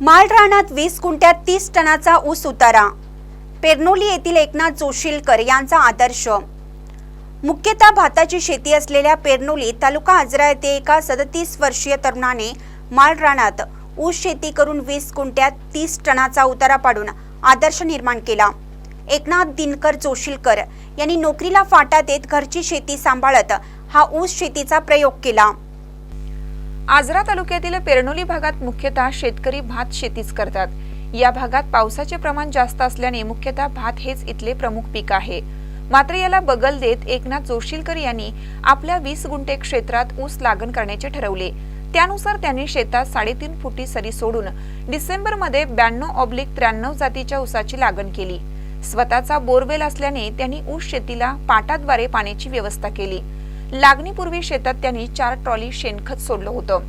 माळ रानात वीस गुंठ्यात तीस टनाचा ऊस उतारा. पेरनोली येथील एकनाथ जोशीलकर यांचा आदर्श. मुख्यतः भाताची शेती असलेल्या पेरनोली तालुका आजरा येथे एका सदतीस वर्षीय तरुणाने माळ रानात ऊस शेती करून वीस गुंठ्यात तीस टनाचा उतारा पाडून आदर्श निर्माण केला. एकनाथ दिनकर जोशीलकर यांनी नोकरीला फाटा देत घरची शेती सांभाळत हा ऊस शेतीचा प्रयोग केला. आजरा तालुक्यातील पेरनोली भागात मुख्यतः शेतकरी भात शेतीच करतात. या भागात पावसाचे प्रमाण जास्त असल्याने मुख्यतः भात हेच इथले प्रमुख पीक आहे. मात्र याला बगल देत एकनाथ जोशीलकर यांनी आपल्या वीस गुंठे क्षेत्रात ऊस लागण करण्याचे ठरवले. त्यानुसार त्यांनी शेतात साडेतीन फुटी सरी सोडून डिसेंबरमध्ये ब्याण्णव ऑब्लिक त्र्याण्णव जातीच्या ऊसाची लागण केली. स्वतःचा बोरवेल असल्याने त्यांनी ऊस शेतीला पाटाद्वारे पाण्याची व्यवस्था केली. लागणीपूर्वी शेतात त्यांनी चार ट्रॉली शेणखत सोडलं होतं.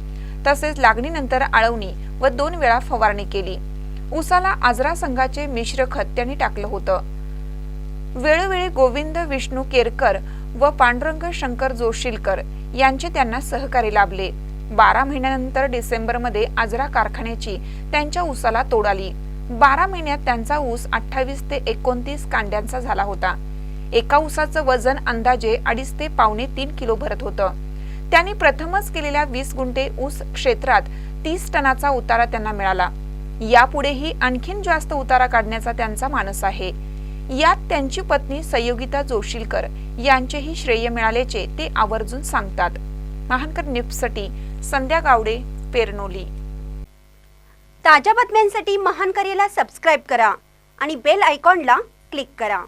तसेच लागणीनंतर आळवणी व दोन वेळा फवारणी केली. ऊसाला आजरा संघाचे मिश्र खत त्यांनी टाकलं होतं. वेळोवेळी गोविंद विष्णू केरकर व पांडुरंग शंकर जोशीलकर यांचे त्यांना सहकार्य लाभले. बारा महिन्यानंतर डिसेंबरमध्ये आजरा कारखान्याची त्यांच्या ऊसाला तोड आली. बारा महिन्यात त्यांचा ऊस अठ्ठावीस ते एकोणतीस कांड्यांचा झाला होता. एका ऊसाचं वजन अंदाजे अडीच ते पावणे तीन किलो भरत होतं. त्यांनी प्रथमच केलेल्या वीस गुंठे ऊस क्षेत्रात तीस टनाचा उतारा त्यांना मिळाला. यापुढेही आणखीन जास्त उतारा काढण्याचा त्यांचा मानस आहे. यात त्यांची पत्नी संयोगिता जोशीलकर यांचेही श्रेय मिळाल्याचे ते आवर्जून सांगतात. महानकर निपसटी संध्या गावडे पेरनोली. ताज्या बातम्यांसाठी महानकरेला सबस्क्राईब करा आणि बेल आयकॉनला क्लिक करा.